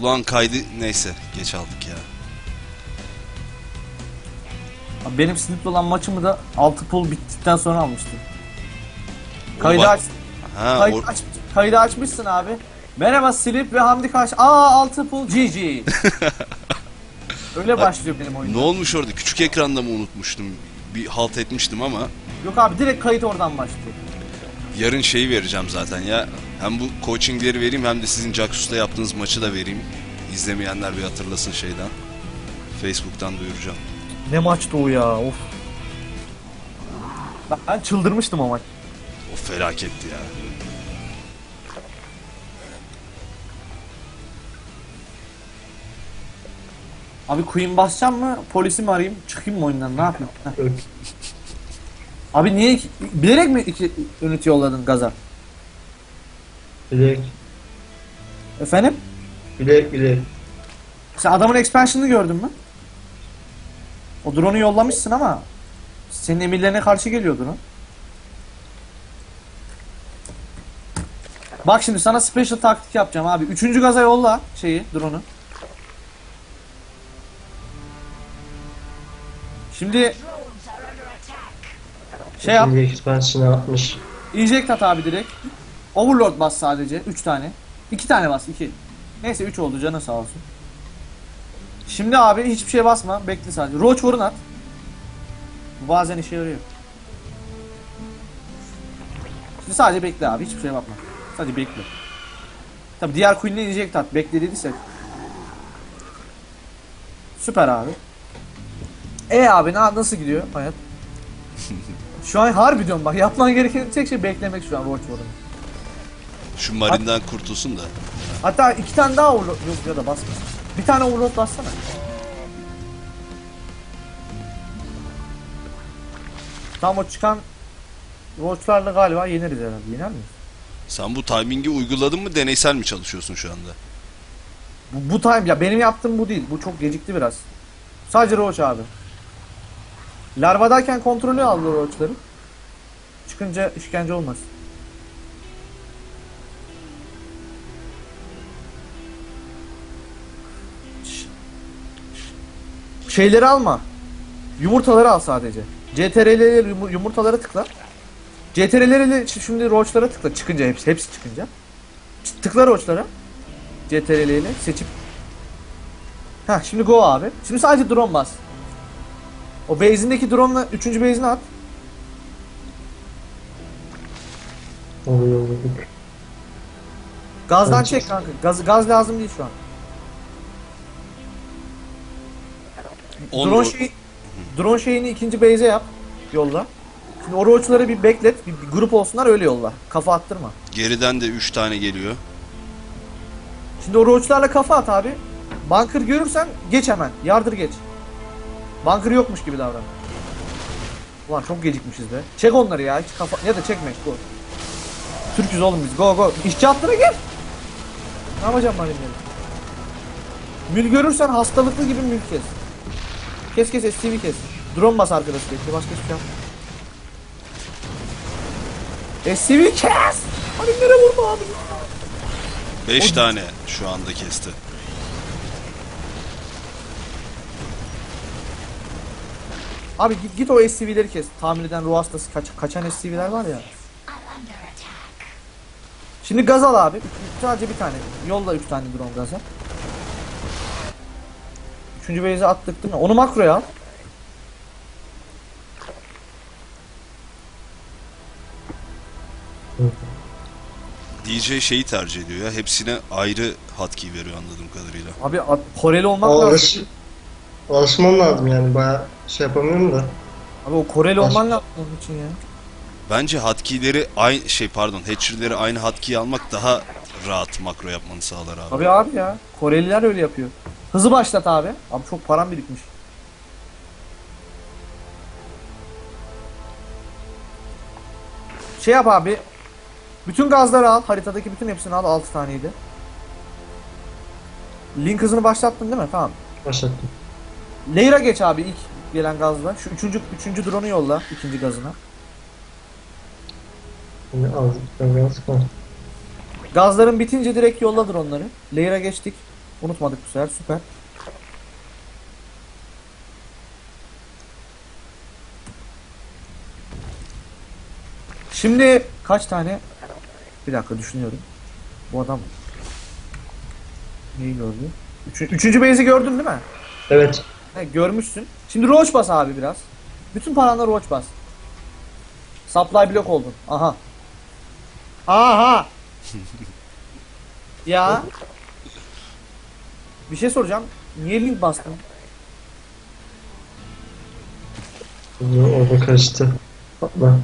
Ulan kaydı neyse geç aldık ya. Abi benim sinirli olan maçımı da 6 pul bittikten sonra almıştım. Kaydı aç. Ha, Kaydı, or- aç, kaydı açmışsın abi. Merhaba Silip ve Hamdi Kaş. Aa 6 pul GG. Öyle başlıyor benim ne oyun. olmuş orada? Küçük ekranda mı unutmuştum? Bir halt etmiştim ama Yok abi direkt kayıt oradan başlıyor. yarın şeyi vereceğim zaten ya. Hem bu coachingleri vereyim hem de sizin Jaxus'ta yaptığınız maçı da vereyim. İzlemeyenler bir hatırlasın şeyden. Facebook'tan duyuracağım. Ne maçtı o ya of. Ben- çıldırmıştım o maç. O felaketti ya. Abi Queen basacağım mı? Polisi mi arayayım? Çıkayım mı oyundan? Ne yapayım? Abi niye bilerek mi iki ünit yolladın gaza? Bilek, Efendim? bilek, bilek. Sen adamın expansion'ını gördün mü? O drone'u yollamışsın ama senin emirlerine karşı geliyordu o. Bak şimdi sana special taktik yapacağım abi. Üçüncü gaza yolla şeyi, drone'u. Şimdi şey yap, İkinci expansion'ı atmış. inject at abi direkt. Overload bas sadece, 3 tane. 2 tane bas, 2. Neyse 3 oldu canı sağ olsun. Şimdi abi hiçbir şey basma, bekle sadece. Roach vurun at. Bazen işe yarıyor. Şimdi sadece bekle abi, hiçbir şeye bakma. Sadece bekle. Tabi diğer queen'le inject at, bekle dediysek. Süper abi. E abi na- nasıl gidiyor hayat? Şu an harbi diyorum bak yapman gereken tek şey beklemek şu an Roach vurun. Şu marinden kurtulsun da. Hatta iki tane daha overload yok ya da basma. Bir tane overload bassana. Tam o çıkan Roach'larla galiba yeneriz herhalde. Yener miyiz? Sen bu timingi uyguladın mı deneysel mi çalışıyorsun şu anda? Bu, bu time ya benim yaptığım bu değil. Bu çok gecikti biraz. Sadece Roach abi. Larvadayken kontrolü aldı Roach'ları. Çıkınca işkence olmaz. Şeyleri alma. Yumurtaları al sadece. CTRL'leri yumur- yumurtalara tıkla. CTRL'leri şimdi Roach'lara tıkla çıkınca hepsi hepsi çıkınca. Tıkla Roach'lara. CTRL ile seçip Heh şimdi go abi. Şimdi sadece drone bas. O base'indeki drone'la 3. base'ine at. Gazdan çek kanka. Gaz, gaz lazım değil şu an. On drone, ro- şey, drone şeyini ikinci base'e yap. Yolla. Şimdi o roach'ları bir beklet. Bir, bir grup olsunlar öyle yolla. Kafa attırma. Geriden de 3 tane geliyor. Şimdi o roach'larla kafa at abi. Bunker görürsen geç hemen. Yardır geç. Bunker yokmuş gibi davran. Ulan çok gecikmişiz be. Çek onları ya. Hiç kafa... Ya da çekme. Go. Türküz oğlum biz. Go go. İşçi hattına gir. Ne yapacağım ben şimdi? Mül görürsen hastalıklı gibi mül kes. Kes kes STV kes. Drone bas arkadaş bekle. Başka hiçbir şey yapma. STV kes. Nereye vurma abi? 5 O- tane şu anda kesti. Abi git, git o SCV'leri kes. Tamir eden ruh hastası kaç, kaçan SCV'ler var ya. Şimdi gaz al abi. Üç- Sadece bir tane. Yolla 3 tane drone gaza. Üçüncü base'e attık değil mi? Onu makroya al. DJ şeyi tercih ediyor ya. Hepsine ayrı hotkey veriyor anladığım kadarıyla. Abi at, Koreli olmak lazım. Alış, alışmam lazım yani baya şey yapamıyorum da. Abi o Koreli Alış- olman lazım onun için ya. Bence hotkey'leri aynı şey pardon hatcher'leri aynı hotkey almak daha rahat makro yapmanı sağlar abi. Abi abi ya. Koreliler öyle yapıyor. Hızı başlat abi. Abi çok param birikmiş. Şey yap abi. Bütün gazları al. Haritadaki bütün hepsini al. 6 taneydi. Link hızını başlattın değil mi? Tamam. Başlattım. Layer'a geç abi ilk gelen gazla. Şu üçüncü, üçüncü drone'u yolla. ikinci gazına. Şimdi az biraz var. Gazların bitince direkt yolla drone'ları. Layer'a geçtik. Unutmadık bu sefer. Süper. Şimdi kaç tane? Bir dakika düşünüyorum. Bu adam neyi gördü? Üçü, üçüncü base'i gördün değil mi? Evet. He, görmüşsün. Şimdi roach bas abi biraz. Bütün paranla roach bas. Supply block oldun. Aha. Aha. ya. Bir şey soracağım. Niye link bastın? Orada kaçtı. Ben.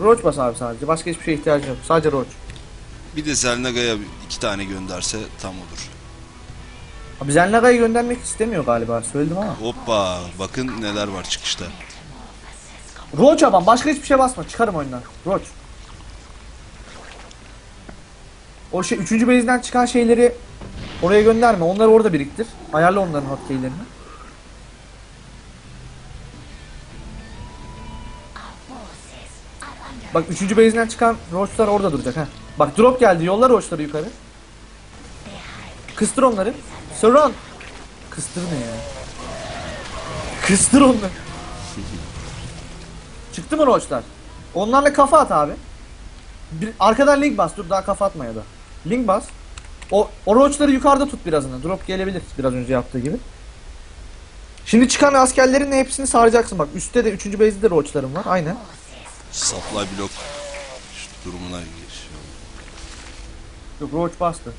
Roach bas abi sadece. Başka hiçbir şeye ihtiyacın yok. Sadece roach. Bir de Zelnaga'ya iki tane gönderse tam olur. Abi Zenlaga'yı göndermek istemiyor galiba. Söyledim ama. Hoppa bakın neler var çıkışta. Roach adam. Başka hiçbir şey basma. Çıkarım oyundan. Roach. O şey 3. base'den çıkan şeyleri oraya gönderme. Onları orada biriktir. Ayarla onların hotkeylerini. Bak 3. base'den çıkan roachlar orada duracak ha. Bak drop geldi. Yolla roachları yukarı. Kıstır onları. Surround. Kıstır ne ya? Kıstır onları. Çıktı mı roachlar? Onlarla kafa at abi. Bir, arkadan link bas. Dur daha kafa atma ya da. Link bas. O, o roachları yukarıda tut birazını. Drop gelebilir biraz önce yaptığı gibi. Şimdi çıkan askerlerin hepsini saracaksın bak. Üstte de 3. base'de de roachlarım var. Aynen. Supply block şu durumuna geç. Yok roach bastı.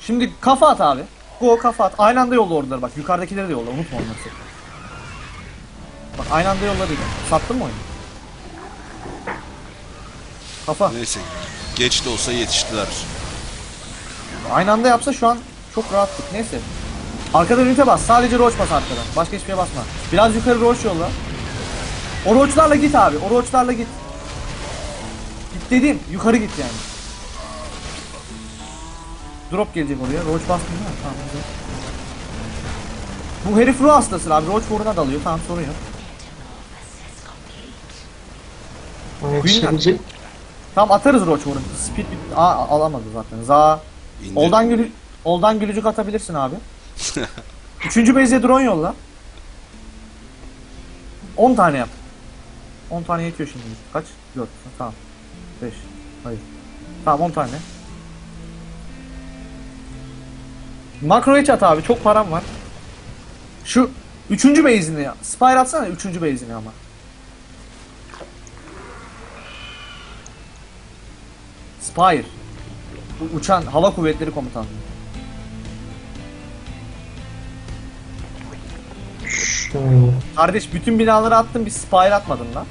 Şimdi kafa at abi. Go kafa at. Aynı anda yolla oradaları bak. Yukarıdakileri de yolla. Unutma onları. Bak aynı anda yolla dedim. Sattın mı oyunu? Kafa. Neyse geç de olsa yetiştiler. Aynı anda yapsa şu an çok rahattık. Neyse. Arkadan ünite bas. Sadece roach bas arkadan. Başka hiçbir şeye basma. Biraz yukarı roach yolla. O roachlarla git abi. O roachlarla git. Git dedim. Yukarı git yani. Drop gelecek oraya. Roach bastın mi? Tamam güzel. Bu herif ruh hastası abi. Roach boruna dalıyor. Tamam sorun yok. Yetişebilecek. Tamam atarız roach borunu. Speed bit. Aa alamadı zaten. Za. İndir. Oldan gülü Oldan gülücük atabilirsin abi. Üçüncü base'e drone yolla. 10 tane yap. 10 tane yetiyor şimdi. Kaç? 4. Tamam. 5. Hayır. Tamam 10 tane. Makro hiç at abi. Çok param var. Şu üçüncü base'ini ya. Spire atsana üçüncü base'ini ama. Spire. Bu uçan hava kuvvetleri komutanlığı. Şöyle. Kardeş bütün binaları attın bir spire atmadın lan.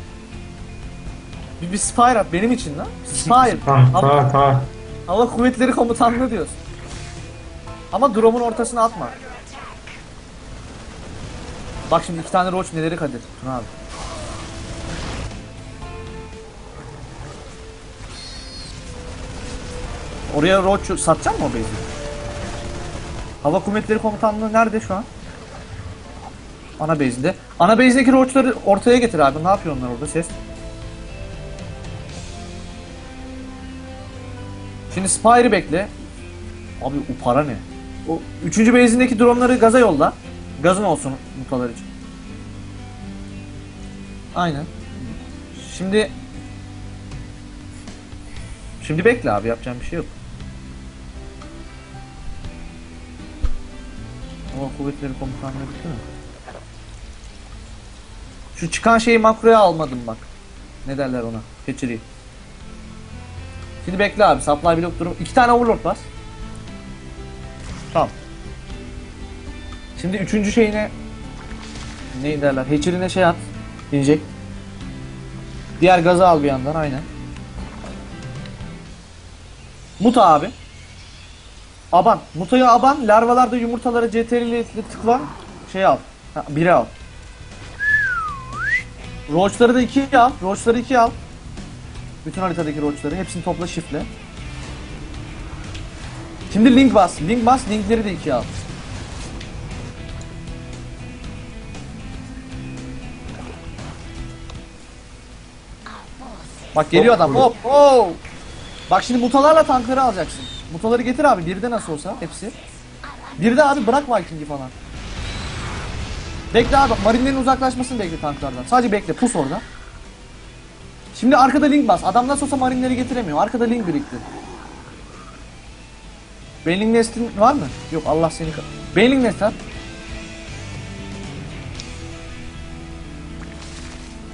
Bir, bir spire at benim için lan. Spire. Ha Hava, ha ha. hava kuvvetleri komutanlığı diyorsun. Ama drone'un ortasına atma. Bak şimdi iki tane roach neleri Kadir. Tuna abi. Oraya roach satacak mı o base'i? Hava kuvvetleri komutanlığı nerede şu an? Ana base'de. Ana base'deki roachları ortaya getir abi. Ne yapıyor onlar orada ses? Şimdi Spire'ı bekle. Abi o para ne? O üçüncü base'indeki drone'ları gaza yolla. Gazın olsun mutalar için. Aynen. Şimdi Şimdi bekle abi yapacağım bir şey yok. Hava kuvvetleri komutanlığı mi? Şu çıkan şeyi makroya almadım bak. Ne derler ona? Hatchery. Şimdi bekle abi. Supply block durum. İki tane overlord bas. Tamam. Şimdi üçüncü şeyine ne derler? Hatchery'ne şey at. Inject. Diğer gazı al bir yandan aynen. Muta abi. Aban. Mutaya aban. Larvalarda yumurtaları CTRL tıkla. Şey al. Ha, biri al. Roachları da ikiye al. Roachları ikiye al. Bütün haritadaki roachları. Hepsini topla shift'le. Şimdi link bas. Link bas. Linkleri de ikiye al. Bak geliyor adam. Hop. Oh. Bak şimdi mutalarla tankları alacaksın. Mutaları getir abi. Bir de nasıl olsa hepsi. Bir de abi bırak Viking'i falan. Bekle abi. Marinlerin uzaklaşmasını bekle tanklardan. Sadece bekle. Pus orada. Şimdi arkada link bas. Adam nasıl olsa marinleri getiremiyor. Arkada link birikti. Bailing Nest'in var mı? Yok Allah seni... Bailing Nest at.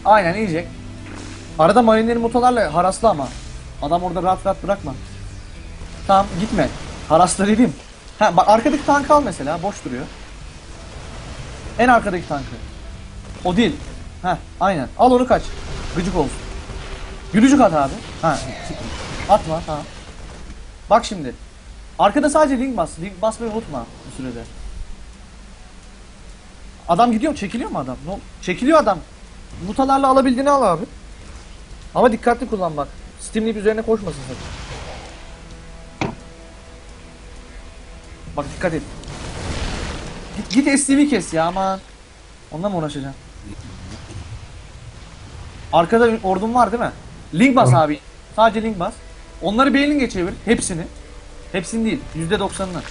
Aynen yiyecek. Arada marinlerin motolarla haraslı ama. Adam orada rahat rahat bırakma. Tamam gitme. Haraslı dedim. Ha bak arkadaki tankı al mesela. Boş duruyor. En arkadaki tankı. O değil. Ha aynen. Al onu kaç. Gıcık olsun. Gülücük at abi. Ha. Atma tamam. Bak şimdi. Arkada sadece link bas. Link basmayı unutma bu sürede. Adam gidiyor mu? Çekiliyor mu adam? No. Çekiliyor adam. Mutalarla alabildiğini al abi. Ama dikkatli kullan bak. Steam Link üzerine koşmasın sakın. Bak dikkat et. Git, git SCV kes ya aman. Onunla mı uğraşacaksın? Arkada bir ordun var değil mi? Link bas abi. Sadece link bas. Onları Bailing'e çevir. Hepsini. Hepsini değil. %90'ını.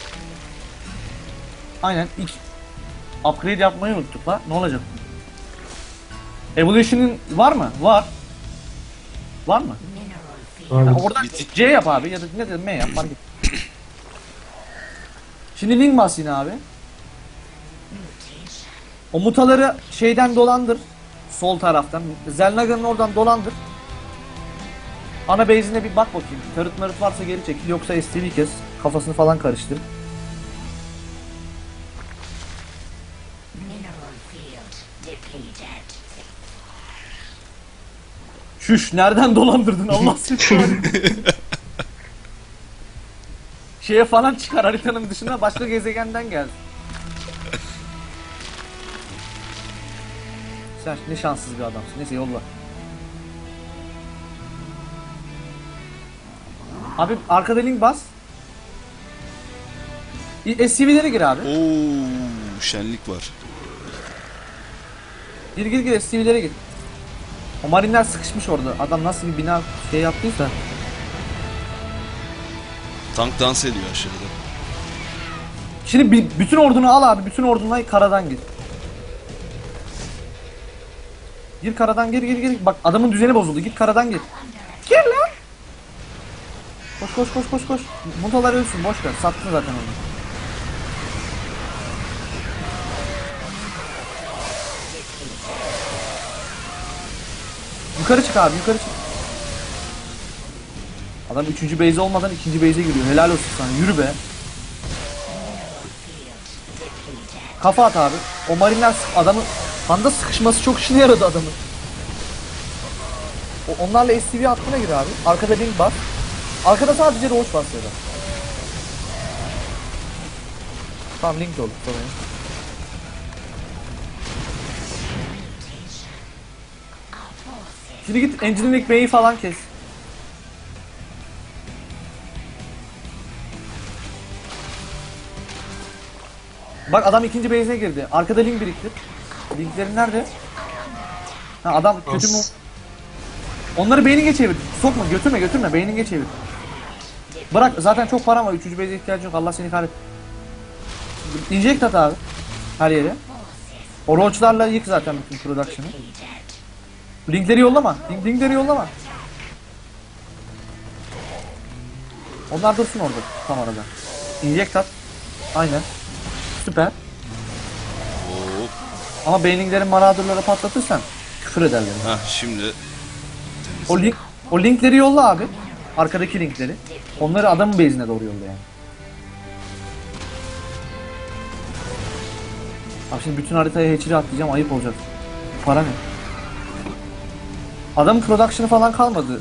Aynen. İlk upgrade yapmayı unuttuk la. Ne olacak? Evolution'ın var mı? Var. Var mı? Ya Abi, oradan. C yap abi ya da ne dedim M yap fark et. Şimdi link bas yine abi. O mutaları şeyden dolandır. Sol taraftan. Zelnaga'nın oradan dolandır. Ana base'ine bir bak bakayım. Tarıt marıt varsa geri çekil. Yoksa STV kes. Kafasını falan karıştır. Şuş nereden dolandırdın Allah seni. Şeye falan çıkar haritanın dışına başka gezegenden gel. Sen ne şanssız bir adamsın. Neyse yolla. Abi arkada link bas. İ- SCV'lere gir abi. Oo, şenlik var. Gir gir gir SCV'lere gir. O marinler sıkışmış orada. Adam nasıl bir bina şey yaptıysa. Tank dans ediyor aşağıda. Şimdi bi- bütün ordunu al abi. Bütün ordunla karadan gir. Gir karadan gir gir gir. Bak adamın düzeni bozuldu. Git karadan gir. Gir lan. Koş koş koş koş koş. Mutalar ölsün boş ver. Sattın zaten onu. Yukarı çık abi yukarı çık. Adam üçüncü base olmadan ikinci base'e giriyor. Helal olsun sana. Yürü be. Kafa at abi. O marinler sık- adamı panda sıkışması çok işine yaradı adamın. O, onlarla SCV hattına gir abi. Arkada link bas. Arkada sadece roach bas ya da. Tamam link de olur. Şimdi git Engineering Bay'i falan kes. Bak adam ikinci base'e girdi. Arkada link biriktir. Linklerin nerede? Ha adam kötü mü? Onları beynine çevir. Sokma götürme götürme beynine çevir. Bırak zaten çok param var. Üçüncü base'e ihtiyacın yok. Allah seni kahretsin. Inject at abi. Her yere. O roachlarla yık zaten bütün production'ı. Linkleri yollama. Link, linkleri yollama. Onlar dursun orada tam arada. Inject at. Aynen. Süper. Oo. Ama beyninglerin maradırları patlatırsan küfür ederler. Ha şimdi O link o linkleri yolla abi. Arkadaki linkleri. Onları adamın base'ine doğru yolla yani. Abi şimdi bütün haritaya hatch'leri atlayacağım ayıp olacak. Para ne? Adamın production'ı falan kalmadı.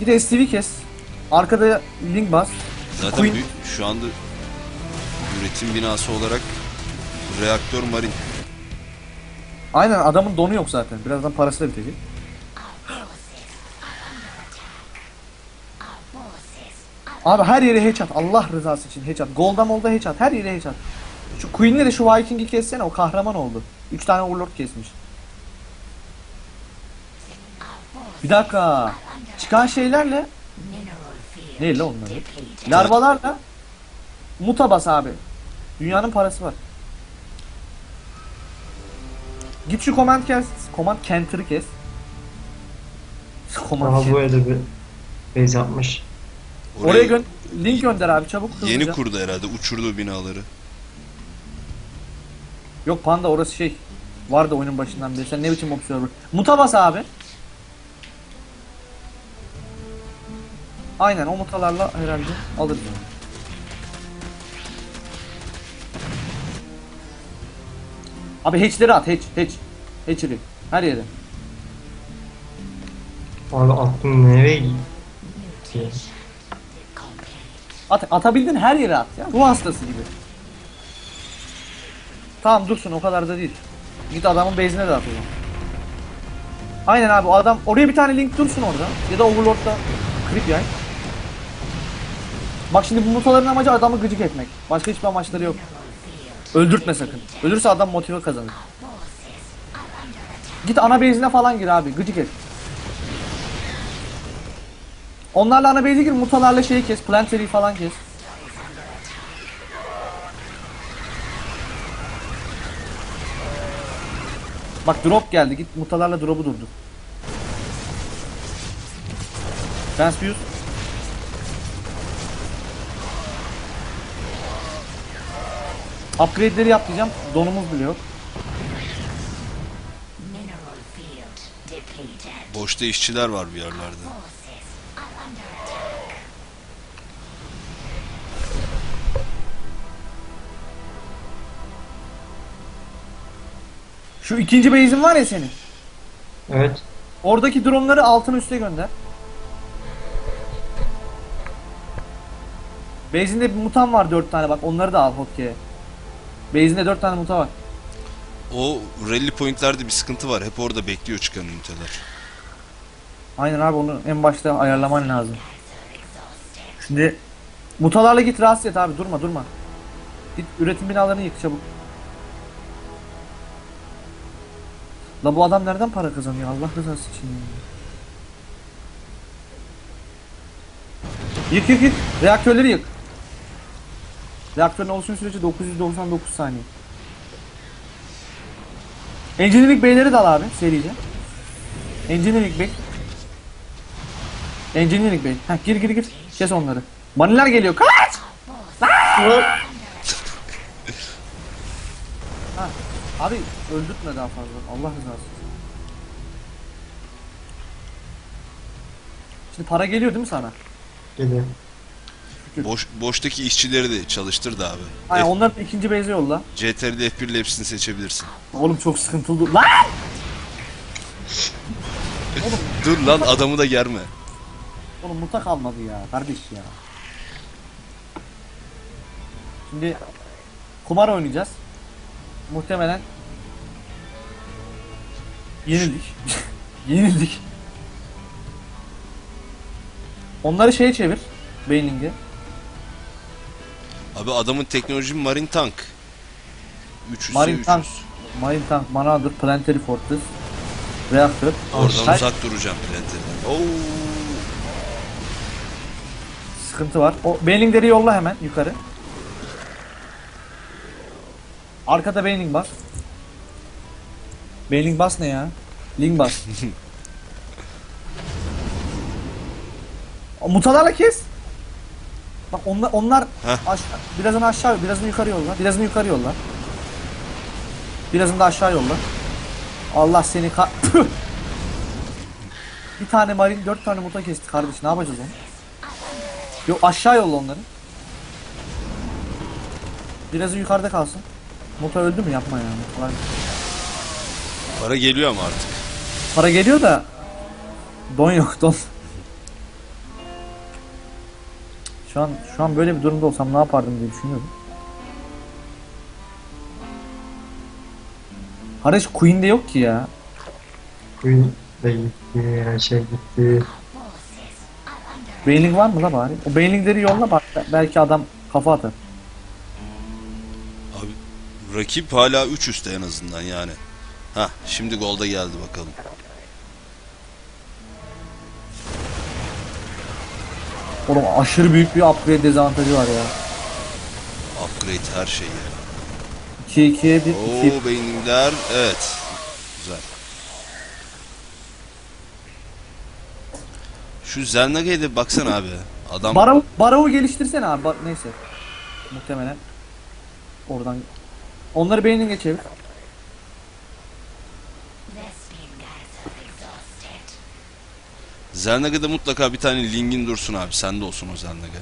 Bir de STV kes. Arkada link bas. zaten Queen- bir- şu anda üretim binası olarak reaktör marin. Aynen adamın donu yok zaten. Birazdan parası da bitecek. Abi her yere hatch at. Allah rızası için hatch at. Golda molda hatch at. Her yere hatch at. Şu Queen'le de şu Viking'i kessene o kahraman oldu. 3 tane Overlord kesmiş. Bir dakika. Çıkan şeylerle Ne la onları? Larvalarla muta bas abi. Dünyanın parası var. Git şu command kes. Command counter'ı kes. Command Aha bu öyle bir base yapmış. Oraya gö link gönder abi çabuk hızlıca. Yeni kurdu herhalde. Uçurdu binaları. Yok panda orası şey. Vardı oyunun başından beri. Sen ne biçim observer? Muta bas abi. Aynen o mutalarla herhalde alırız Abi hatchleri at hatch hatch. Hatchery. Her yere. Abi aklım nereye gitti? At, atabildin her yere at ya. Ruh hastası gibi. Tamam dursun o kadar da değil. Git adamın base'ine de at o zaman. Aynen abi o adam oraya bir tane link dursun orada. Ya da Overlord'da creep yay. Bak şimdi bu mutaların amacı adamı gıcık etmek. Başka hiçbir amaçları yok. Öldürtme sakın. Ölürse adam motive kazanır. Git ana base'ine falan gir abi. Gıcık et. Onlarla ana base'e gir. Mutalarla şeyi kes. Planetary falan kes. Bak drop geldi. Git mutalarla drop'u durdur. Transfuse. Upgrade'leri yap diyeceğim. Donumuz bile yok. Mineral field depleted. Boşta işçiler var bir yerlerde. Şu ikinci base'in var ya senin. Evet. Oradaki dronları altın üste gönder. Base'inde bir mutan var 4 tane bak onları da al hotke'ye. Base'inde 4 tane muta var. O rally pointlerde bir sıkıntı var. Hep orada bekliyor çıkan üniteler. Aynen abi onu en başta ayarlaman lazım. Şimdi mutalarla git rahatsız et abi durma durma. Git üretim binalarını yık çabuk. La bu adam nereden para kazanıyor Allah rızası için. Yık yık yık. Reaktörleri yık. Reaktörün oluşum süreci 999 saniye. Engineering beyleri de al abi serice. Engineering bey. Engineering bey. Heh gir gir gir. Kes onları. Maniler geliyor. Kaç! ha, abi öldürtme daha fazla. Allah rızası. Şimdi para geliyor değil mi sana? Geliyor. Boş, boştaki işçileri de çalıştır da abi. Aynen F- onları ikinci base'e yolla. CTRL F1 ile hepsini seçebilirsin. Oğlum çok sıkıntılı. Lan! Dur lan adamı da germe. Oğlum muta kalmadı ya kardeş ya. Şimdi kumar oynayacağız. Muhtemelen yenildik. yenildik. Onları şeye çevir. Baining'e. Abi adamın teknoloji marine tank. 300 Marine 300. Tank. Marine Tank, Manadır, Planetary Fortress, Reaktör. Oradan Her- uzak duracağım planeteden. Oo. Sıkıntı var. O bailingleri yolla hemen yukarı. Arkada bailing bas. Bailing bas ne ya? Ling bas. Mutalarla kes. Bak onlar onlar Heh. aşağı, birazını aşağı, birazını yukarı yolla. Birazını yukarı yolla. Birazını da aşağı yolla. Allah seni ka... Bir tane marin, dört tane muta kesti kardeş. Ne yapacağız onu? Yok aşağı yolla onları. Birazı yukarıda kalsın. Muta öldü mü? Yapma ya. Mutalar- Para geliyor ama artık. Para geliyor da don yok don. Şu an şu an böyle bir durumda olsam ne yapardım diye düşünüyorum. Kardeş Queen'de yok ki ya. Queen de gitti. Her şey gitti. Bailing var mı la bari? O bailingleri yolla bak belki adam kafa atar. Abi rakip hala 3 üstte en azından yani. Ha şimdi golda geldi bakalım. Oğlum aşırı büyük bir upgrade dezavantajı var ya. Upgrade her şey ya. 2 2'ye 1 2. Oo beynimler. Evet. Güzel. Şu Zelnaga'ya da bir baksana abi. Adam Barav Barav'u geliştirsene abi. Ba- neyse. Muhtemelen. Oradan. Onları beynine çevir. Zelnaga'da mutlaka bir tane Ling'in dursun abi. Sende olsun o Zelnaga.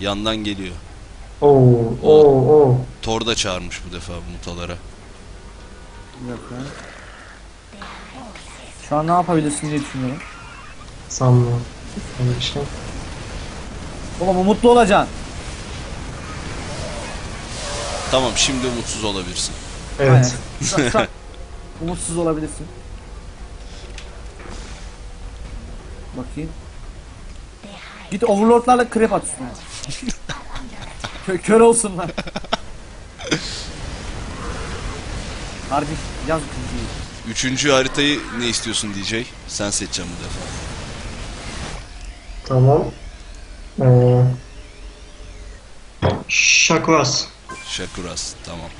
Yandan geliyor. Oo, oo, oo. Thor da çağırmış bu defa mutalara. Bir dakika. Şu an ne yapabilirsin diye düşünüyorum. Sanmıyorum. Öyle bir şey. Oğlum umutlu olacaksın. Tamam şimdi umutsuz olabilirsin. Evet. Aynen. Umutsuz olabilirsin. Bakayım. Git overlordlarla krep at üstüne. Kö kör olsunlar. Kardeş yaz ikinciyi. Üçüncü haritayı ne istiyorsun DJ? Sen seçeceksin bu defa. Tamam. Ee, Şakras. Shakuras tamam.